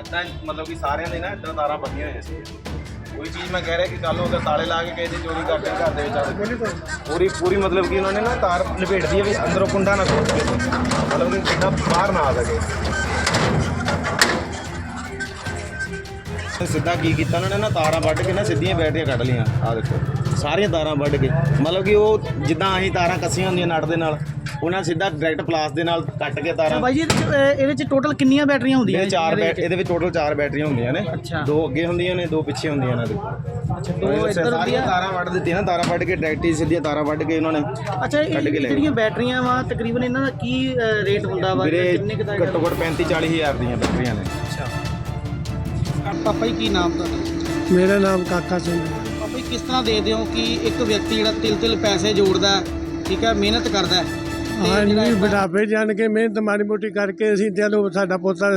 ਏਦਾਂ ਮਤਲਬ ਕਿ ਸਾਰਿਆਂ ਦੇ ਨਾ ਏਦਾਂ ਤਾਰਾਂ ਬੰਨੀਆਂ ਹੋਈਆਂ ਸੀ। ਕੋਈ ਚੀਜ਼ ਮੈਂ ਕਹਿ ਰਿਹਾ ਕਿ ਕੱਲ ਨੂੰ ਅਗਰ ਤਾਲੇ ਲਾ ਕੇ ਕਿਸੇ ਦੀ ਚੋਰੀ ਕਰਦੇ ਘਰ ਦੇ ਵਿੱਚ ਆ ਕੇ। ਪੂਰੀ ਪੂਰੀ ਮਤਲਬ ਕਿ ਉਹਨਾਂ ਨੇ ਨਾ ਤਾਰ ਲਪੇਟਦੀ ਹੈ ਵੀ ਅੰਦਰੋਂ ਕੁੰਡਾ ਨਾ ਖੋਲ ਕੇ। ਮਤਲਬ ਕਿ ਕਿੰਨਾ ਬਾਹਰ ਨਾ ਆ ਸਕੇ। ਸਿੱਧਾ ਕੀ ਕੀਤਾ ਉਹਨਾਂ ਨੇ ਨਾ ਤਾਰਾਂ ਵੱਢ ਕੇ ਨਾ ਸਿੱਧੀਆਂ ਬੈਟਰੀਆਂ ਕੱਢ ਲਈਆਂ। ਆ ਦੇਖੋ ਸਾਰੀਆਂ ਤਾਰਾਂ ਵੱਢ ਕੇ। ਮਤਲਬ ਕਿ ਉਹ ਜਿੱਦਾਂ ਅਸੀਂ ਤਾਰਾਂ ਕੱਸੀਆਂ ਹੁੰਦੀਆਂ ਨਟ ਦੇ ਨਾਲ। ਉਹਨਾਂ ਸਿੱਧਾ ਡਾਇਰੈਕਟ ਪਲਾਸ ਦੇ ਨਾਲ ਕੱਟ ਕੇ ਤਾਰਾਂ ਬਾਈ ਜੀ ਇਹਦੇ 'ਚ, ਇਹਦੇ ਚ ਟੋਟਲ ਕਿੰਨੀਆਂ ਬੈਟਰੀਆਂ ਹੁੰਦੀਆਂ ਇਹਦੇ ਚਾਰ ਬੈਟ ਇਹਦੇ ਵਿੱਚ ਟੋਟਲ ਚਾਰ ਬੈਟਰੀਆਂ ਹੁੰਦੀਆਂ ਨੇ। ਅੱਛਾ। ਦੋ ਅੱਗੇ ਹੁੰਦੀਆਂ ਨੇ ਦੋ ਪਿੱਛੇ ਹੁੰਦੀਆਂ ਇਹਨਾਂ ਦੇ ਅੱਛਾ ਦੋ ਇੱਧਰ ਸਾਰੀਆਂ ਹੁੰਦੀਆਂ? ਤਾਰਾਂ ਵੱਢ ਦਿੱਤੀਆਂ ਨਾ ਤਾਰਾਂ ਵੱਢ ਕੇ ਡਾਇਰੈਕਟ ਹੀ ਸਿੱਧੀਆਂ ਤਾਰਾਂ ਵੱਢ ਕੇ ਉਹਨਾਂ ਨੇ ਅੱਛਾ ਇਹ ਕੱਢ ਕੇ ਲੈ ਗਏ। ਜਿਹੜੀਆਂ ਬੈਟਰੀਆਂ ਵਾ ਤਕਰੀਬਨ ਇਹਨਾਂ ਦਾ ਕੀ ਰੇਟ ਹੁੰਦਾ ਵਾ? ਵੀਰੇ ਕਿੰਨੇ ਕੁ ਦਾ ਘੱਟੋ ਘੱਟ 35 40 ਹਜ਼ਾਰ ਦੀਆਂ ਬੈਟਰੀਆਂ ਨੇ। ਅੱਛਾ। ਪਾਪਾ ਜੀ ਕੀ ਨਾਮ ਤੁਹਾਡਾ? ਮੇਰਾ ਨਾਮ ਕਾਕਾ ਸਿੰਘ ਹੈ। ਪਾਪਾ ਜੀ ਕਿਸ ਤਰ੍ਹਾਂ ਦੇਖਦੇ ਹੋ ਕਿ ਇੱਕ ਵਿਅਕਤੀ ਜਿਹੜਾ ਤਿਲ ਤਿਲ ਪੈਸੇ ਜੋੜਦਾ ਹੈ, ਠੀਕ ਹੈ ਮਿਹਨਤ ਕਰਦਾ ਹੈ, ਹਾਂਜੀ ਬੁਢਾਪੇ ਜਾਣ ਕੇ ਮਿਹਨਤ ਮਾੜੀ ਮੋਟੀ ਕਰਕੇ ਅਸੀਂ ਚਲੋ ਸਾਡਾ ਪੋਤਾ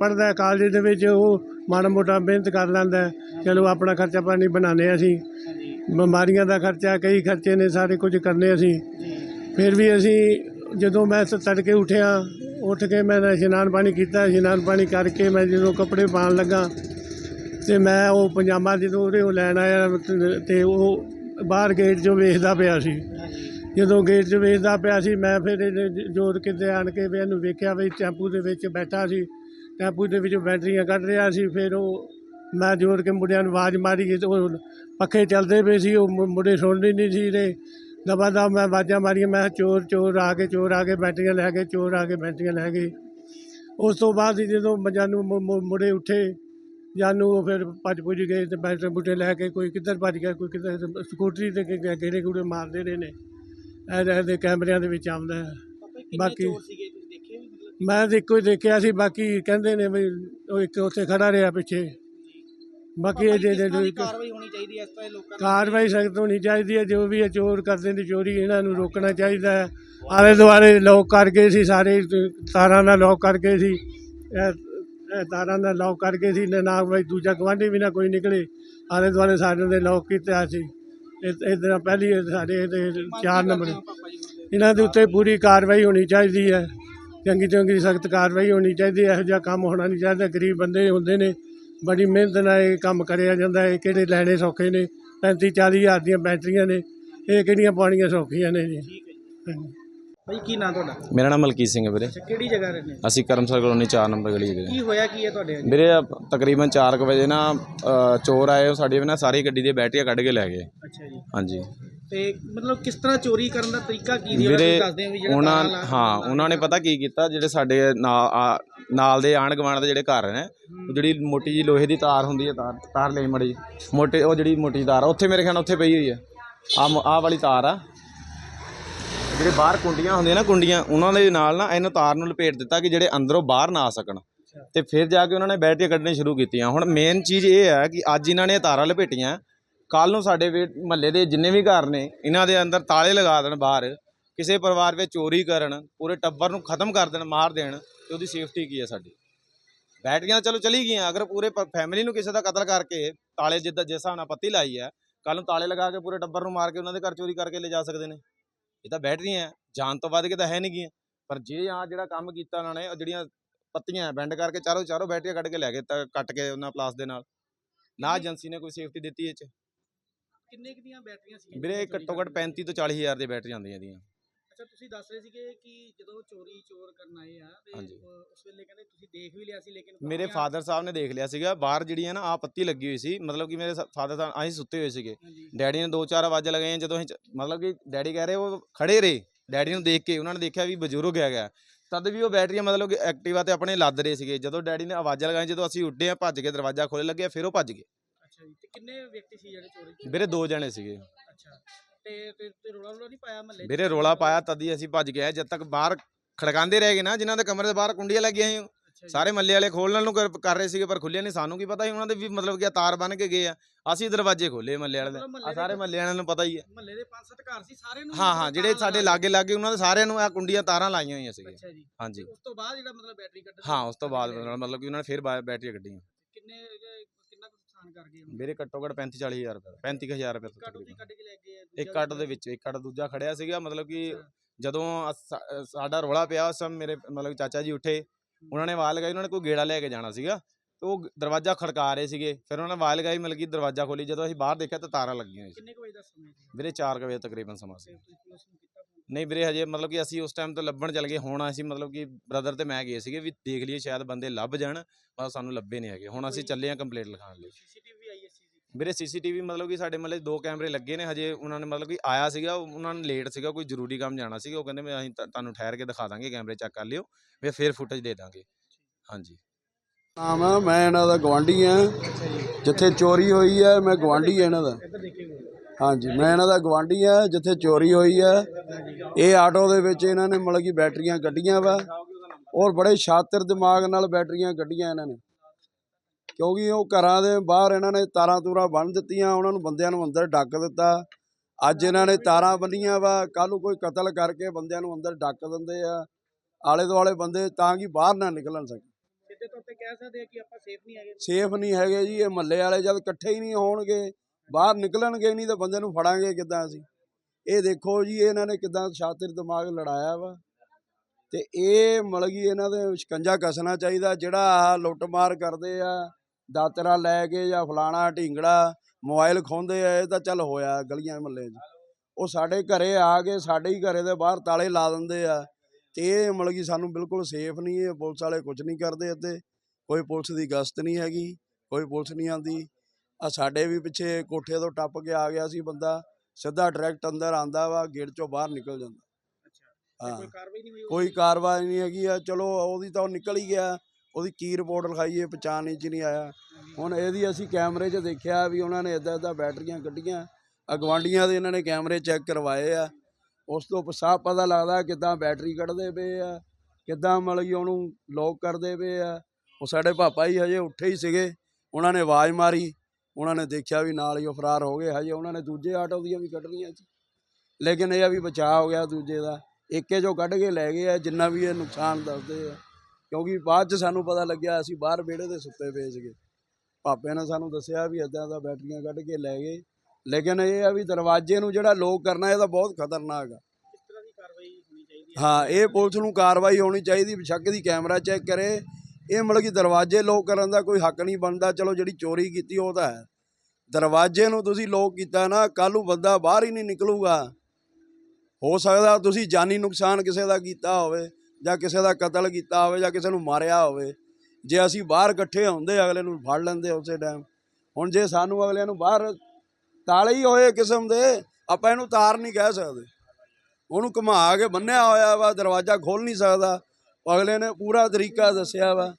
ਪੜਦਾ ਕਾਲਜ ਦੇ ਵਿੱਚ ਉਹ ਮਾੜਾ ਮੋਟਾ ਮਿਹਨਤ ਕਰ ਲੈਂਦਾ। ਚਲੋ ਆਪਣਾ ਖਰਚਾ ਪਾਣੀ ਬਣਾਉਂਦੇ ਅਸੀਂ। ਬਿਮਾਰੀਆਂ ਦਾ ਖਰਚਾ ਕਈ ਖਰਚੇ ਨੇ ਸਾਰੇ ਕੁਝ ਕਰਨੇ ਅਸੀਂ। ਫਿਰ ਵੀ ਅਸੀਂ ਜਦੋਂ ਮੈਂ ਤੜਕੇ ਉੱਠਿਆ ਉੱਠ ਕੇ ਮੈਂ ਇਸ਼ਨਾਨ ਪਾਣੀ ਕੀਤਾ ਇਸ਼ਨਾਨ ਪਾਣੀ ਕਰਕੇ ਮੈਂ ਜਦੋਂ ਕੱਪੜੇ ਪਾਉਣ ਲੱਗਾ ਤੇ ਮੈਂ ਉਹ ਪਜਾਮਾ ਜਦੋਂ ਉਹਦੇ ਉਹ ਲੈਣ ਆਇਆ ਤੇ- ਉਹ ਬਾਹਰ ਗੇਟ 'ਚੋਂ ਵੇਖਦਾ ਪਿਆ ਸੀ। ਜਦੋਂ ਗੇਟ 'ਚ ਵੇਚਦਾ ਪਿਆ ਸੀ, ਮੈਂ ਫਿਰ ਇਹਦੇ ਜੋਰ ਕਿਤੇ ਆਣ ਕੇ ਵੀ ਇਹਨੂੰ ਵੇਖਿਆ ਵੀ ਟੈਂਪੂ ਦੇ ਵਿੱਚ ਬੈਠਾ ਸੀ। ਟੈਂਪੂ ਦੇ ਵਿੱਚ ਬੈਟਰੀਆਂ ਕੱਢ ਰਿਹਾ ਸੀ, ਫਿਰ ਉਹ ਮੈਂ ਜੋਰ ਕੇ ਮੁੰਡਿਆਂ ਨੂੰ ਆਵਾਜ਼ ਮਾਰੀ ਤੇ ਉਹ ਪੱਖੇ ਚੱਲਦੇ ਪਏ ਸੀ, ਉਹ ਮੁੰਡੇ ਸੁਣਦੇ ਨਹੀਂ ਸੀ ਤੇ ਦਬਾ ਦਬ ਮੈਂ ਆਵਾਜ਼ਾਂ ਮਾਰੀਆਂ, ਮੈਂ ਚੋਰ ਚੋਰ ਆ ਕੇ ਚੋਰ ਆ ਕੇ ਬੈਟਰੀਆਂ ਲੈ ਕੇ ਚੋਰ ਆ ਕੇ ਬੈਟਰੀਆਂ ਲੈ ਗਏ। ਉਸ ਤੋਂ ਬਾਅਦ ਜਦੋਂ ਜਾਨੂੰ ਮੁ- ਮੁੰਡੇ ਉੱਠੇ, ਜਾਨੂੰ ਉਹ ਫਿਰ ਭੱਜ ਭੁੱਜ ਗਏ ਤੇ ਬੈਟਰੇ ਬੂਟੇ ਲੈ ਕੇ ਕੋਈ ਕਿੱਧਰ ਭੱਜ ਗਿਆ, ਕੋਈ ਕਿੱਧਰ, ਸਕੂਟਰੀ ਤੇ ਗੇੜੇ ਗੂੜੇ ਮਾਰਦੇ ਰਹੇ ਨੇ। ਇਹਦੇ ਇਹਦੇ ਕੈਮਰਿਆਂ ਦੇ ਵਿੱਚ ਆਉਂਦਾ ਹੈ। ਬਾਕੀ- ਮੈਂ ਤਾਂ ਇੱਕੋ ਹੀ ਦੇਖਿਆ ਸੀ ਬਾਕੀ ਕਹਿੰਦੇ ਨੇ ਵੀ ਉਹ ਇੱਕ ਉੱਥੇ ਖੜਾ ਰਿਹਾ ਪਿੱਛੇ। ਬਾਕੀ ਇਹ ਪਾਪਾ ਜੀ, ਜੇ ਕਿਸ ਤਰ੍ਹਾਂ ਦੀ ਜੇ ਕਾਰਵਾਈ ਹੋਣੀ ਚਾਹੀਦੀ ਹੈ ਇਸ ਤਰ੍ਹਾਂ ਦੇ ਲੋਕਾਂ ਨੂੰ? ਕਾਰਵਾਈ ਸਖਤ ਹੋਣੀ ਚਾਹੀਦੀ ਹੈ ਜੋ ਵੀ ਇਹ ਚੋਰ ਕਰਦੇ ਨੇ ਚੋਰੀ ਇਹਨਾਂ ਨੂੰ ਰੋਕਣਾ ਚਾਹੀਦਾ ਹੈ। ਆਲੇ ਦੁਆਲੇ ਲੋਕ ਕਰਕੇ ਸੀ ਸਾਰੇ ਤਾਰਾਂ ਨਾਲ ਲੋਕ ਕਰਕੇ ਸੀ। ਇਹ ਇਹ ਤਾਰਾਂ ਨਾਲ ਲੋਕ ਕਰਕੇ ਸੀ ਨਾ- ਨਾ ਕੋਈ ਦੂਜਾ ਗਵਾਂਢੀ ਵੀ ਨਾ ਕੋਈ ਨਿਕਲੇ। ਆਲੇ ਦੁਆਲੇ ਸਾਡੇ ਦੇ ਲੋਕ ਕੀਤਾ ਸੀ। ਇਦਾਂ ਪਹਿਲੀ ਸਾਡੇ ਇਹਦੇ ਚਾਰ ਨੰਬਰ? ਇਹਨਾਂ ਦੇ ਉੱਤੇ ਪੂਰੀ ਕਾਰਵਾਈ ਹੋਣੀ ਚਾਹੀਦੀ ਹੈ। ਚੰਗੀ ਚੰਗੀ ਸਖਤ ਕਾਰਵਾਈ ਹੋਣੀ ਚਾਹੀਦੀ ਹੈ। ਇਹੋ ਜਿਹਾ ਕੰਮ ਹੋਣਾ ਨਹੀਂ ਚਾਹੀਦਾ। ਗਰੀਬ ਬੰਦੇ ਹੁੰਦੇ ਨੇ। ਬੜੀ ਮਿਹਨਤ ਨਾਲ ਇਹ ਕੰਮ ਕਰਿਆ ਜਾਂਦਾ ਹੈ। ਕਿਹੜੇ ਲੈਣੇ ਸੌਖੇ ਨੇ? 35 40 ਹਜ਼ਾਰ ਦੀਆਂ ਬੈਟਰੀਆਂ ਨੇ। ਇਹ ਕਿਹੜੀਆਂ ਪਾਉਣੀਆਂ ਸੌਖੀਆਂ ਨੇ ਜੀ? ਠੀਕ ਹੈ ਜੀ। ਹਾਂਜੀ। ਭਾਈ ਕੀ ਨਾਂ ਤੁਹਾਡਾ? ਮੇਰਾ ਨਾਮ ਮਲਕੀਤ ਸਿੰਘ ਹੈ ਵੀਰੇ। ਅੱਛਾ ਕਿਹੜੀ ਜਗ੍ਹਾ ਰਹਿੰਦੇ ਹੋ? ਅਸੀਂ ਕਰਮਸਰ ਕਲੋਨੀ 4 ਨੰਬਰ ਗਲੀ ਵੀਰੇ। ਕੀ ਹੋਇਆ ਕੀ ਹੈ ਤੁਹਾਡੇ ਅੱਜ? ਵੀਰੇ ਤਕਰੀਬਨ 4 ਵਜੇ ਨਾ ਅ, ਚੋਰ ਆਏ ਉਹ ਸਾਡੀ ਨਾ ਸਾਰੀ ਗੱਡੀ ਦੀਆਂ ਬੈਟਰੀਆਂ ਕੱਢ ਕੇ ਲੈ ਗਏ। ਅੱਛਾ ਜੀ। ਹਾਂਜੀ। ਤੇ ਮਤਲਬ ਕਿਸ ਤਰ੍ਹਾਂ ਚੋਰੀ ਕਰਨ ਦਾ ਤਰੀਕਾ ਕੀ ਦੀ ਵੀਰੇ ਦੱਸਦੇ ਹੋ ਵੀ ਜਿਹੜਾ ਉਹਨਾਂ ਤਾਲਾ ਲਾ- ਹਾਂ ਉਹਨਾਂ ਨੇ ਪਤਾ ਕੀ ਕੀਤਾ ਜਿਹੜੇ ਸਾਡੇ ਨਾਲ ਆ- ਨਾਲ ਦੇ ਆਂਢ ਗੁਆਂਢ ਦੇ ਜਿਹੜੇ ਘਰ ਨੇ ਉਹ ਜਿਹੜੀ ਮੋਟੀ ਜੀ ਲੋਹੇ ਦੀ ਤਾਰ ਹੁੰਦੀ ਹੈ ਤਾਰ ਤਾਰ ਲਈ ਮੜੀ ਮੋਟੇ ਉਹ ਜਿਹੜੀ ਮੋਟੀ ਤਾਰ ਆ ਉੱਥੇ ਮੇਰੇ ਖਿਆਲ ਨਾਲ ਉੱਥੇ ਪਈ ਹੋਈ ਹੈ। ਆ ਆ ਵਾਲੀ ਤਾਰ ਆ। ਜਿਹੜੇ ਬਾਹਰ ਕੁੰਡੀਆਂ ਹੁੰਦੀਆਂ ਨਾ ਕੁੰਡੀਆਂ ਉਹਨਾਂ ਦੇ ਨਾਲ ਨਾ ਇਹਨੂੰ ਤਾਰ ਨੂੰ ਲਪੇਟ ਦਿੱਤਾ ਕਿ ਜਿਹੜੇ ਅੰਦਰੋਂ ਬਾਹਰ ਨਾ ਆ ਸਕਣ। ਤੇ ਫਿਰ ਜਾ ਕੇ ਉਹਨਾਂ ਨੇ ਬੈਟਰੀਆਂ ਕੱਢਣੀਆਂ ਸ਼ੁਰੂ ਕੀਤੀਆਂ। ਹੁਣ ਮੇਨ ਚੀਜ਼ ਇਹ ਹੈ ਕਿ ਅੱਜ ਇਹਨਾਂ ਨੇ ਤਾਰਾਂ ਲਪੇਟੀਆਂ। ਕੱਲ ਨੂੰ ਸਾਡੇ ਮਹੱਲੇ ਦੇ ਜਿੰਨੇ ਵੀ ਘਰ ਨੇ ਇਹਨਾਂ ਦੇ ਅੰਦਰ ਤਾਲੇ ਲਗਾ ਦੇਣ ਬਾਹਰ। ਕਿਸੇ ਪਰਿਵਾਰ ਵਿੱਚ ਚੋਰੀ ਕਰਨ ਪੂਰੇ ਟੱਬਰ ਨੂੰ ਖਤਮ ਕਰ ਦੇਣ ਮਾਰ ਦੇਣ ਤੇ ਉਹਦੀ ਸੇਫਟੀ ਕੀ ਹੈ ਸਾਡੀ? ਬੈਟਰੀਆਂ ਚਲੋ ਚਲੀ ਗਈਆਂ ਅਗਰ ਪੂਰੇ ਫੈਮਿਲੀ ਨੂੰ ਕਿਸੇ ਦਾ ਕਤਲ ਕਰਕੇ ਤਾਲੇ ਜਿੱਦਾਂ ਜਿਸ ਹਿਸਾਬ ਨਾਲ ਪੱਤੀ ਲਾਈ ਹੈ ਕੱਲ ਨੂੰ ਤਾਲੇ ਲਗਾ ਕੇ ਪੂਰੇ ਟੱਬਰ ਨੂੰ ਮਾਰ ਕੇ ਉਹਨਾਂ ਦੇ ਘਰ ਚੋਰੀ ਕਰਕੇ ਲੈ ਜਾ ਸਕਦੇ ਨੇ। ਇਹ ਤਾਂ ਬੈਟਰੀਆਂ ਜਾਨ ਤੋਂ ਵੱਧ ਕੇ ਤਾਂ ਹੈ ਨਹੀਂ ਗੀਆਂ ਪਰ ਜੇ ਆ ਜਿਹੜਾ ਕੰਮ ਕੀਤਾ ਉਹਨਾਂ ਨੇ ਉਹ ਜਿਹੜੀਆਂ ਪੱਤੀਆਂ ਬੈਂਡ ਕਰਕੇ ਚਾਰੋਂ ਚਾਰੋਂ ਬੈਟਰੀਆਂ ਕੱਢ ਕੇ ਲੈ ਗਏ ਤਾਂ ਕੱਟ ਕੇ ਉਹਨਾਂ ਪਲਾਸ ਦੇ ਨਾਲ। ਨਾ ਏਜੰਸੀ ਨੇ ਕੋਈ ਸੇਫਟੀ ਦਿੱਤੀ ਇਹ ਚ। ਕਿੰਨੇ ਕੁ ਦੀਆਂ ਬੈਟਰੀਆਂ ਸੀ ਵੀਰੇ ਘੱਟੋ ਘੱਟ 35 ਤੋਂ 40 ਹਜ਼ਾਰ ਦੀ ਬੈਟਰੀਆਂ ਆਉਂਦੀਆਂ ਇਹਦੀਆਂ ਅੱਛਾ ਤੁਸੀਂ ਦੱਸ ਰਹੇ ਸੀਗੇ ਕਿ ਜਦੋਂ ਚੋਰੀ ਚੋਰ ਕਰਨ ਆਏ ਆ ਤੇ ਹਾਂਜੀ। ਉਸ ਵੇਲੇ ਕਹਿੰਦੇ ਤੁਸੀਂ ਦੇਖ ਵੀ ਲਿਆ ਸੀ ਲੇਕਿਨ ਮੇਰੇ ਫਾਦਰ ਸਾਹਿਬ ਨੇ ਦੇਖ ਲਿਆ ਸੀਗਾ। ਬਾਹਰ ਜਿਹੜੀ ਹੈ ਨਾ ਆ ਪੱਤੀ ਲੱਗੀ ਹੋਈ ਸੀ। ਮਤਲਬ ਕਿ ਮੇਰੇ ਫਾਦਰ ਸਾਹਿਬ ਅਸੀਂ ਸੁੱਤੇ ਹੋਏ ਸੀਗੇ। ਹਾਂਜੀ। ਡੈਡੀ ਨੇ ਦੋ ਚਾਰ ਆਵਾਜ਼ਾਂ ਲਗਾਈਆਂ ਜਦੋਂ ਅਸੀਂ ਚ- ਮਤਲਬ ਕਿ ਡੈਡੀ ਕਹਿ ਰਹੇ ਉਹ ਖੜੇ ਰਹੇ। ਡੈਡੀ ਨੂੰ ਦੇਖ ਕੇ ਉਹਨਾਂ ਨੇ ਦੇਖਿਆ ਵੀ ਬਜ਼ੁਰਗ ਹੈਗਾ। ਤਦ ਵੀ ਉਹ ਬੈਟਰੀਆਂ ਮਤਲਬ ਕਿ ਐਕਟਿਵਾ ਤੇ ਆਪਣੇ ਲੱਦ ਰਹੇ ਸੀਗੇ। ਜਦੋਂ ਡੈਡੀ ਨੇ ਆਵਾਜ਼ਾਂ ਲਗਾਈਆਂ ਜਦੋਂ ਅਸੀਂ ਉੱਡੇ ਆ ਭੱਜ ਕੇ ਦਰਵਾਜ਼ਾ ਖੋਲ੍ਹਣ ਲੱਗੇ ਫਿਰ ਉਹ ਭੱਜ ਗਏ। ਅੱਛਾ ਜੀ ਤੇ ਕਿੰਨੇ ਵਿਅਕਤੀ ਸੀ ਜਿਹੜੇ ਚੋਰੀ? ਵੀਰੇ ਦੋ ਜਣੇ ਸੀਗੇ। ਅੱਛਾ। ਤੇ ਤੇ ਤੇ ਰੋਲਾ ਰੋਲਾ ਨਹੀਂ ਪਾਇਆ ਮਹੱਲੇ ਵੀਰੇ ਰੋਲਾ ਪਾਇਆ ਤਦ ਹੀ ਅਸੀਂ ਭੱਜ ਗਏ ਜਦ ਤੱਕ ਬਾਹਰ ਖੜਕਾਉਂਦੇ ਰਹਿ ਗਏ ਨਾ ਜਿਨ੍ਹਾਂ ਦੇ ਕਮਰੇ ਦੇ ਬਾਹਰ ਕੁੰਡੀਆਂ ਲੱਗੀਆਂ ਸੀ। ਸਾਰੇ ਮੱਲੇ ਵਾਲੇ ਖੋਲਣ ਨੂੰ ਕਰ ਕਰ ਰਹੇ ਸੀਗੇ ਪਰ ਖੁੱਲਿਆ ਨਹੀਂ। ਸਾਨੂੰ ਕੀ ਪਤਾ ਸੀ ਉਹਨਾਂ ਦੇ ਵੀ ਮਤਲਬ ਕਿ ਤਾਰ ਬੰਨ ਕੇ ਗਏ ਆ। ਅਸੀਂ ਦਰਵਾਜ਼ੇ ਖੋਲੇ ਮੱਲੇ ਵਾਲੇ ਦੇ। ਦੇ ਸਾਰੇ ਮੱਲੇ ਵਾਲਿਆਂ ਨੂੰ ਪਤਾ ਹੀ ਹੈ। ਮਹੱਲੇ ਦੇ ਪੰਜ ਸੱਤ ਘਰ ਸੀ ਸਾਰਿਆਂ ਨੂੰ ਹਾਂ ਹਾਂ ਜਿਹੜੇ ਸਾਡੇ ਲਗਾ ਲਾਗੇ ਉਹਨਾਂ ਦੇ ਸਾਰਿਆਂ ਨੂੰ ਆ ਕੁੰਡੀਆਂ ਤਾਰਾਂ ਲਾਈਆਂ ਹੋਈਆਂ ਸੀਗੀਆਂ। ਅੱਛਾ ਜੀ। ਹਾਂਜੀ। ਉਸ ਤੋਂ ਬਾਅਦ ਜਿਹੜਾ ਮਤਲਬ ਬੈਟਰੀ ਕੱਢ ਹਾਂ ਉਸ ਤੋਂ ਬਾਅਦ ਮਤਲਬ ਕਿ ਉਹਨਾਂ ਨੇ ਫਿਰ ਬਾ- ਬੈਟਰੀਆਂ ਕੱਢੀਆਂ। ਕਿੰਨੇ ਨੁਕਸਾਨ ਕਰ ਗਏ ਮੇਰੇ ਘੱਟੋ ਘੱਟ 35 40 ਹਜ਼ਾਰ ਰੁਪਏ 35000 ਰੁਪਏ ਤੋਂ ਕੱਟ ਤਕਰੀਬਨ। ਕੱਢ ਕੇ ਲੈ ਗਏ ਆ, ਇੱਕ ਦੂਜਾ ਕੱਟ ਦੇ ਵਿੱਚ ਇੱਕ ਕੱਟ ਦੂਜਾ ਖੜਿਆ ਸੀਗਾ ਮਤਲਬ ਕਿ। ਜਦੋਂ ਅਸ- ਸਾ- ਸਾਡਾ ਰੋਲਾ ਪਿਆ ਉਸ ਸਮੇਂ ਮੇਰੇ ਮਤਲਬ ਚਾਚਾ ਜੀ ਉੱਠੇ ਉਹਨਾਂ ਨੇ ਆਵਾਜ਼ ਲਗਾਈ ਉਹਨਾਂ ਨੇ ਕੋਈ ਗੇੜਾ ਲੈ ਕੇ ਜਾਣਾ ਸੀਗਾ। ਤੇ ਉਹ ਦਰਵਾਜ਼ਾ ਖੜਕਾ ਰਹੇ ਸੀਗੇ ਫਿਰ ਉਹਨਾਂ ਨੇ ਵਾਇਲ ਲਗਾਈ ਮਤਲਬ ਕਿ ਦਰਵਾਜ਼ਾ ਖੋਲੀ ਜਦੋਂ ਅਸੀਂ ਬਾਹਰ ਦੇਖਿਆ ਤਾਂ ਤਾਰਾਂ ਲੱਗੀਆਂ ਹੋਈਆਂ ਸੀ। ਕਿੰਨੇ ਕੁ ਵਜੇ ਦਾ ਸਮਾਂ ਸੀ? ਵੀਰੇ 4 ਵਜੇ ਤਕਰੀਬਨ ਸਮਾਂ ਸੀ। ਤੇ ਤੁਸੀਂ ਪੁਲਿਸ ਨੂੰ ਕੀਤਾ? ਨਹੀਂ ਵੀਰੇ ਹਜੇ ਮਤਲਬ ਕਿ ਅਸੀਂ ਉਸ ਟਾਈਮ ਤੋਂ ਲੱਭਣ ਚੱਲ ਗਏ ਹੁਣ ਅਸੀਂ ਮਤਲਬ ਕਿ ਬ੍ਰਦਰ ਤੇ ਮੈਂ ਗਏ ਸੀਗੇ ਵੀ ਦੇਖ ਲਈਏ ਸ਼ਾਇਦ ਬੰਦੇ ਲੱਭ ਜਾਣ ਪਰ ਸਾਨੂੰ ਲੱਭੇ ਨਹੀਂ ਹੈਗੇ। ਹੁਣ ਅਸੀਂ ਚੱਲੇ ਆ ਕੰਪਲੀਟ ਲਿਖਾਉਣ ਲਈ। CCTV ਆਈ ਦੀ ਵੀਰੇ ਸੀਸੀਟੀਵੀ ਮਤਲਬ ਕਿ ਸਾਡੇ ਮਤਲਬ ਦੋ ਕੈਮਰੇ ਲੱਗੇ ਨੇ ਹਜੇ ਉਹਨਾਂ ਨੇ ਮਤਲਬ ਕਿ ਆਇਆ ਸੀਗਾ ਉਹ- ਉਹਨਾਂ ਨੂੰ ਲੇਟ ਸੀਗਾ ਕੋਈ ਜ਼ਰੂਰੀ ਕੰਮ ਜਾਣਾ ਸੀਗਾ ਉਹ ਕਹਿੰਦੇ ਮੈਂ ਅਸੀਂ ਤੁਹਾਨੂੰ ਠਹਿਰ ਕੇ ਦਿਖਾ ਦਾਂਗੇ ਕੈਮਰੇ ਚੈੱਕ ਕਰ ਲਿਓ ਵੀ ਫਿਰ ਫੁਟੇਜ ਦੇ ਦਾਂਗੇ। ਹਾਂਜੀ। ਨਾਮ ਆ ਮੈਂ ਇਹਨਾਂ ਦਾ ਗਵਾਂਢੀ ਆ ਜਿੱਥੇ ਚੋਰੀ ਹੋਈ ਹੈ ਮੈਂ ਗਵਾਂਢੀ ਆ ਇਹਨਾਂ ਦਾ। ਇੱਧਰ ਦੇਖੇ ਹੋਏ ਹਾਂਜੀ ਮੈਂ ਇਹਨਾਂ ਦਾ ਗਵਾਂਢੀ ਆ ਜਿੱਥੇ ਚੋਰੀ ਹੋਈ ਹੈ ਇਹ ਆਟੋ ਦੇ ਵਿੱਚ ਇਹਨਾਂ ਨੇ ਮਤਲਬ ਕਿ ਬੈਟਰੀਆਂ ਕੱਢੀਆਂ ਵਾ ਔਰ ਬੜੇ ਸ਼ਾਤਰ ਦਿਮਾਗ ਨਾਲ ਬੈਟਰੀਆਂ ਕੱਢੀਆਂ ਇਹਨਾਂ ਨੇ। ਕਿਉਂਕਿ ਉਹ ਘਰਾਂ ਦੇ ਬਾਹਰ ਇਹਨਾਂ ਨੇ ਤਾਰਾਂ ਤੂਰਾਂ ਬੰਨ੍ਹ ਦਿੱਤੀਆਂ ਉਹਨਾਂ ਨੂੰ ਬੰਦਿਆਂ ਨੂੰ ਅੰਦਰ ਡੱਕ ਦਿੱਤਾ। ਅੱਜ ਇਹਨਾਂ ਨੇ ਤਾਰਾਂ ਬੰਨੀਆਂ ਵਾ ਕੱਲ੍ਹ ਨੂੰ ਕੋਈ ਕਤਲ ਕਰਕੇ ਬੰਦਿਆਂ ਨੂੰ ਅੰਦਰ ਡੱਕ ਦਿੰਦੇ ਆ। ਆਲੇ ਦੁਆਲੇ ਬੰਦੇ ਤਾਂ ਕਿ ਬਾਹਰ ਨਾ ਨਿਕਲਣ ਸਕਣ ਸਿੱਧੇ ਤੌਰ ਤੇ ਕਹਿ ਸਕਦੇ ਆ ਕਿ ਆਪਾਂ ਸੇਫ ਨਹੀਂ ਹੈਗੇ। ਸੇਫ ਨਹੀਂ ਹੈਗੇ ਜੀ ਇਹ ਮੱਲੇ ਵਾਲੇ ਜਦ ਇਕੱਠੇ ਹੀ ਨਹੀਂ ਹੋਣਗੇ ਬਾਹਰ ਨਿਕਲਣਗੇ ਨਹੀਂ ਤਾਂ ਬੰਦੇ ਨੂੰ ਫੜਾਂਗੇ ਕਿੱਦਾਂ ਅਸੀਂ? ਇਹ ਦੇਖੋ ਜੀ, ਇਹਨਾਂ ਨੇ ਕਿੱਦਾਂ ਸ਼ਾਤਿਰ ਦਿਮਾਗ ਲੜਾਇਆ ਵਾ। ਤੇ ਇਹ ਮਤਲਬ ਕਿ ਇਹਨਾਂ ਦੇ ਸ਼ਿਕੰਜਾ ਕੱਸਣਾ ਚਾਹੀਦਾ, ਜਿਹੜਾ ਆਹ ਲੁੱਟਮਾਰ ਕਰਦੇ ਆ, ਦਾਤਰਾ ਲੈ ਕੇ ਜਾਂ ਫਲਾਣਾ ਢੀਂਗੜਾ ਮੋਬਾਈਲ ਖੋਂਦੇ ਆ, ਇਹ ਤਾਂ ਚੱਲ ਹੋਇਆ ਗਲੀਆਂ ਮੱਲੇ 'ਚ। ਉਹ ਸਾਡੇ ਘਰੇ ਆ ਕੇ ਸਾਡੇ ਹੀ ਘਰੇ ਦੇ ਬਾਹਰ ਤਾਲੇ ਲਾ ਦਿੰਦੇ ਆ। ਤੇ ਇਹ ਮਤਲਬ ਕਿ ਸਾਨੂੰ ਬਿਲਕੁਲ ਸੇਫ ਨਹੀਂ, ਇਹ ਪੁਲਿਸ ਵਾਲੇ ਕੁਝ ਨਹੀਂ ਕਰਦੇ ਇੱਥੇ। ਕੋਈ ਪੁਲਿਸ ਦੀ ਗਸ਼ਤ ਨਹੀਂ ਹੈਗੀ, ਕੋਈ ਪੁਲਿਸ ਨਹੀਂ ਆਂਦੀ ਆ ਸਾਡੇ ਵੀ ਪਿੱਛੇ ਕੋਠੇ ਤੋਂ ਟੱਪ ਕੇ ਆ ਗਿਆ ਸੀ ਬੰਦਾ ਸਿੱਧਾ ਡਾਇਰੈਕਟ ਅੰਦਰ ਆਂਦਾ ਵਾ ਗੇਟ ਚੋਂ ਬਾਹਰ ਨਿਕਲ ਜਾਂਦਾ। ਹਾਂ। ਕੋਈ ਕਾਰਵਾਈ ਨਹੀਂ ਹੋਈ ਕੋਈ ਕਾਰਵਾਈ ਨਹੀਂ ਹੈਗੀ ਆ ਚਲੋ ਉਹਦੀ ਤਾਂ ਉਹ ਨਿਕਲ ਹੀ ਗਿਆ ਉਹਦੀ ਕੀ ਰਿਪੋਰਟ ਲਿਖਾਈਏ ਪਛਾਣ ਵਿੱਚ ਨਹੀਂ ਆਇਆ। ਹੁਣ ਇਹਦੀ ਅਸੀਂ ਕੈਮਰੇ 'ਚ ਦੇਖਿਆ ਵੀ ਉਹਨਾਂ ਨੇ ਇਦਾਂ ਇਦਾਂ ਬੈਟਰੀਆਂ ਕੱਢੀਆਂ ਅਗਵਾਂਡੀਆਂ ਦੇ ਇਹਨਾਂ ਨੇ ਕੈਮਰੇ ਚੈੱਕ ਕਰਵਾਏ ਆ। ਉਸ ਤੋਂ ਸਾਫ਼ ਪਤਾ ਲੱਗਦਾ ਕਿੱਦਾਂ ਬੈਟਰੀ ਕੱਢਦੇ ਪਏ ਆ ਕਿੱਦਾਂ ਮਤਲਬ ਕਿ ਉਹਨੂੰ ਲੋਕ ਕਰਦੇ ਪਏ ਆ। ਉਹ ਸਾਡੇ ਪਾਪਾ ਜੀ ਹਜੇ ਉੱਠੇ ਹੀ ਸੀਗੇ ਉਹਨਾਂ ਨੇ ਆਵਾਜ਼ ਮਾਰੀ ਉਹਨਾਂ ਨੇ ਦੇਖਿਆ ਵੀ ਨਾਲ ਹੀ ਉਹ ਫਰਾਰ ਹੋ ਗਏ ਹਜੇ ਉਹਨਾਂ ਨੇ ਦੂਜੇ ਆਟੋ ਦੀਆਂ ਵੀ ਕੱਢਣੀਆਂ ਸੀ ਲੇਕਿਨ ਇਹ ਆ ਵੀ ਬਚਾਅ ਹੋ ਗਿਆ ਦੂਜੇ ਦਾ। ਇੱਕੇ ਜੋ ਕੱਢ ਕੇ ਲੈ ਗਏ ਆ ਜਿੰਨਾ ਵੀ ਇਹ ਨੁਕਸਾਨ ਦੱਸਦੇ ਆ। ਕਿਉਂਕਿ ਬਾਅਦ ਚ ਸਾਨੂੰ ਪਤਾ ਲੱਗਿਆ ਅਸੀਂ ਬਾਹਰ ਵਿਹੜੇ ਦੇ ਸੁੱਤੇ ਪਏ ਸੀਗੇ। ਪਾਪੇ ਨੇ ਸਾਨੂੰ ਦੱਸਿਆ ਵੀ ਇਦਾਂ ਦਾ ਬੈਟਰੀਆਂ ਕੱਢ ਕੇ ਲੈ ਗਏ। ਲੇਕਿਨ ਇਹ ਆ ਵੀ ਦਰਵਾਜ਼ੇ ਨੂੰ ਜਿਹੜਾ ਲੋਕ ਕਰਨਾ ਇਹ ਤਾਂ ਬਹੁਤ ਖਤਰਨਾਕ ਆ। ਹੈ। ਹਾਂ ਇਹ ਪੁਲਿਸ ਨੂੰ ਕਾਰਵਾਈ ਹੋਣੀ ਚਾਹੀਦੀ ਸ਼ੱਕ ਦੀ ਕੈਮਰਾ ਚੈੱਕ ਕਰੇ। ਇਹ ਮਤਲਬ ਕਿ ਦਰਵਾਜ਼ੇ ਲੋਕ ਕਰਨ ਦਾ ਕੋਈ ਹੱਕ ਨਹੀਂ ਬਣਦਾ। ਚਲੋ ਜਿਹੜੀ ਚੋਰੀ ਕੀਤੀ ਉਹ ਤਾਂ ਹੈ। ਦਰਵਾਜ਼ੇ ਨੂੰ ਤੁਸੀਂ ਲੋਕ ਕੀਤਾ ਨਾ, ਕੱਲ੍ਹ ਨੂੰ ਬੰਦਾ ਬਾਹਰ ਹੀ ਨਹੀਂ ਨਿਕਲੂਗਾ। ਹੋ ਸਕਦਾ ਤੁਸੀਂ ਜਾਨੀ ਨੁਕਸਾਨ ਕਿਸੇ ਦਾ ਕੀਤਾ ਹੋਵੇ, ਜਾਂ ਕਿਸੇ ਦਾ ਕਤਲ ਕੀਤਾ ਹੋਵੇ, ਜਾਂ ਕਿਸੇ ਨੂੰ ਮਾਰਿਆ ਹੋਵੇ। ਜੇ ਅਸੀਂ ਬਾਹਰ ਇਕੱਠੇ ਹੁੰਦੇ, ਅਗਲੇ ਨੂੰ ਫੜ ਲੈਂਦੇ ਉਸੇ ਟਾਈਮ ਹੁਣ ਜੇ ਸਾਨੂੰ ਅਗਲਿਆਂ ਨੂੰ ਬਾਹਰ ਤਾਲੇ ਹੀ ਹੋਏ ਕਿਸਮ ਦੇ, ਆਪਾਂ ਇਹਨੂੰ ਤਾਰ ਨਹੀਂ ਕਹਿ ਸਕਦੇ। ਉਹਨੂੰ ਘੁਮਾ ਕੇ ਬੰਨਿਆ ਹੋਇਆ ਵਾ, ਦਰਵਾਜ਼ਾ ਖੋਲ ਨਹੀਂ ਸਕਦਾ। ਅਗਲੇ ਨੇ ਪੂਰਾ ਤਰੀਕਾ ਦੱਸਿਆ ਵਾ।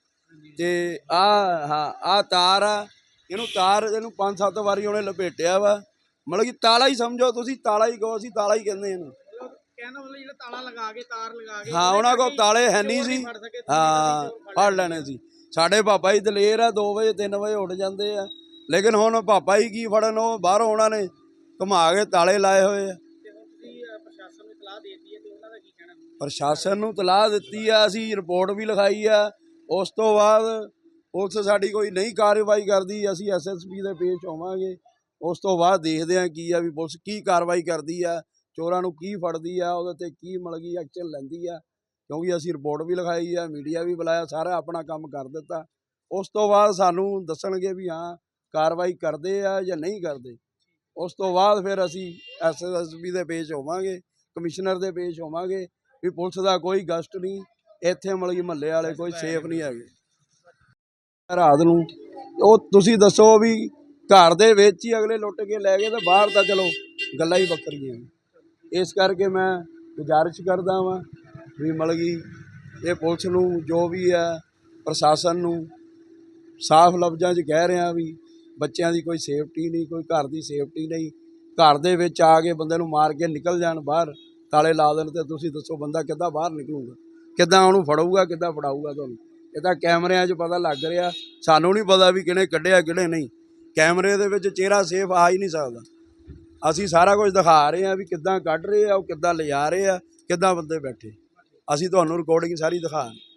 ਤੇ ਆ ਹਾਂ ਆ ਤਾਰ ਆ ਇਹਨੂੰ ਤਾਰ ਇਹਨੂੰ ਪੰਜ ਸੱਤ ਵਾਰੀ ਉਹਨੇ ਲਪੇਟਿਆ ਵਾ। ਮਤਲਬ ਕਿ ਤਾਲਾ ਹੀ ਸਮਝੋ ਤੁਸੀਂ ਤਾਲਾ ਹੀ ਕਹੋ ਅਸੀਂ ਤਾਲਾ ਹੀ ਕਹਿੰਦੇ ਇਹਨੂੰ। ਮਤਲਬ ਕਹਿਣ ਦਾ ਮਤਲਬ ਜਿਹੜਾ ਤਾਲਾ ਲਗਾ ਕੇ ਤਾਰ ਲਗਾ ਕੇ ਹਾਂ ਉਹਨਾਂ ਕੋਲ ਤਾਲੇ ਹੈ ਨਹੀਂ ਸੀ। ਹਾਂ ਫੜ ਲੈਣੇ। ਸੀ। ਸਾਡੇ ਪਾਪਾ ਜੀ ਦਲੇਰ ਆ 2 ਵਜੇ 3 ਵਜੇ ਉੱਠ ਜਾਂਦੇ ਆ। ਲੇਕਿਨ ਹੁਣ ਪਾਪਾ ਹੀ ਕੀ ਫੜਨ ਉਹ ਬਾਹਰੋਂ ਉਹਨਾਂ ਨੇ ਘੁਮਾ ਕੇ ਤਾਲੇ ਲਾਏ ਹੋਏ ਆ। ਹੈ ਪ੍ਰਸ਼ਾਸਨ ਨੂੰ ਤਲਾਹ ਦਿੱਤੀ ਆ ਅਸੀਂ ਰਿਪੋਰਟ ਵੀ ਲਿਖਾਈ ਆ। ਉਸ ਤੋਂ ਬਾਅਦ ਪੁਲਿਸ ਸਾਡੀ ਕੋਈ ਨਹੀਂ ਕਾਰਵਾਈ ਕਰਦੀ, ਅਸੀਂ ਐਸਐਸਪੀ ਦੇ ਪੇਸ਼ ਹੋਵਾਂਗੇ। ਉਸ ਤੋਂ ਬਾਅਦ ਦੇਖਦੇ ਆ ਕੀ ਆ ਵੀ ਪੁਲਿਸ ਕੀ ਕਾਰਵਾਈ ਕਰਦੀ ਆ, ਚੋਰਾਂ ਨੂੰ ਕੀ ਫੜਦੀ ਆ, ਉਹਦੇ ਤੇ ਕੀ ਮਲਗੀ ਐਕਸ਼ਨ ਲੈਂਦੀ ਆ। ਕਿਉਂਕਿ ਅਸੀਂ ਰਿਪੋਰਟ ਵੀ ਲਿਖਾਈ ਆ ਮੀਡੀਆ ਵੀ ਬੁਲਾਇਆ, ਸਾਰਾ ਆਪਣਾ ਕੰਮ ਕਰ ਦਿੱਤਾ। ਉਸ ਤੋਂ ਬਾਅਦ ਸਾਨੂੰ ਦੱਸਣਗੇ ਵੀ ਹਾਂ, ਕਾਰਵਾਈ ਕਰਦੇ ਆ ਜਾਂ ਨਹੀਂ ਕਰਦੇ। ਉਸ ਤੋਂ ਬਾਅਦ ਫਿਰ ਅਸੀਂ ਐਸਐਸਪੀ ਦੇ ਪੇਸ਼ ਹੋਵਾਂਗੇ, ਕਮਿਸ਼ਨਰ ਦੇ ਪੇਸ਼ ਹੋਵਾਂਗੇ, ਵੀ ਪੁਲਿਸ ਦਾ ਕੋਈ ਗਸ਼ਟ ਨਹੀਂ। ਇੱਥੇ ਮਤਲਬ ਕਿ ਮਹੱਲੇ ਵਾਲੇ ਕੋਈ ਸੇਫ ਨਹੀਂ ਹੈਗੇ। ਰਾਤ ਨੂੰ ਉਹ ਤੁਸੀਂ ਦੱਸੋ ਵੀ ਘਰ ਦੇ ਵਿੱਚ ਹੀ ਅਗਲੇ ਲੁੱਟ ਕੇ ਲੈ ਗਏ ਤਾਂ ਬਾਹਰ ਤਾਂ ਚਲੋ ਗੱਲਾਂ ਹੀ ਵੱਖਰੀਆਂ ਨੇ। ਇਸ ਕਰਕੇ ਮੈਂ ਗੁਜ਼ਾਰਿਸ਼ ਕਰਦਾ ਵਾਂ ਵੀ ਮਤਲਬ ਕਿ ਇਹ ਪੁਲਿਸ ਨੂੰ ਜੋ ਵੀ ਹੈ ਪ੍ਰਸ਼ਾਸਨ ਨੂੰ ਸਾਫ਼ ਲਫ਼ਜ਼ਾਂ 'ਚ ਕਹਿ ਰਿਹਾ ਵੀ ਬੱਚਿਆਂ ਦੀ ਕੋਈ ਸੇਫਟੀ ਨਹੀਂ ਕੋਈ ਘਰ ਦੀ ਸੇਫਟੀ ਨਹੀਂ। ਘਰ ਦੇ ਵਿੱਚ ਆ ਕੇ ਬੰਦੇ ਨੂੰ ਮਾਰ ਕੇ ਨਿਕਲ ਜਾਣ ਬਾਹਰ ਤਾਲੇ ਲਾ ਦੇਣ ਤੇ ਤੁਸੀਂ ਦੱਸੋ ਬੰਦਾ ਕਿੱਦਾਂ ਬਾਹਰ ਨਿਕਲੂਗਾ। ਕਿੱਦਾਂ ਉਹਨੂੰ ਫੜੂਗਾ ਕਿੱਦਾਂ ਫੜਾਊਗਾ ਤੁਹਾਨੂੰ? ਇਹ ਤਾਂ ਕੈਮਰਿਆਂ 'ਚ ਪਤਾ ਲੱਗ ਰਿਹਾ, ਸਾਨੂੰ ਨਹੀਂ ਪਤਾ ਵੀ ਕਿਹਨੇ ਕੱਢਿਆ ਕਿਹੜੇ ਨਹੀਂ। ਕੈਮਰੇ ਦੇ ਵਿੱਚ ਚਿਹਰਾ ਸੇਫ ਆ ਹੀ ਨਹੀਂ ਸਕਦਾ। ਅਸੀਂ ਸਾਰਾ ਕੁਝ ਦਿਖਾ ਰਹੇ ਹਾਂ ਵੀ ਕਿੱਦਾਂ ਕੱਢ ਰਹੇ ਆ, ਉਹ ਕਿੱਦਾਂ ਲਿਜਾ ਰਹੇ ਆ, ਕਿੱਦਾਂ ਬੰਦੇ ਬੈਠੇ। ਅਸੀਂ ਤੁਹਾਨੂੰ ਰਿਕਾਰਡਿੰਗ ਸਾਰੀ ਦਿਖਾ ਰਹੇ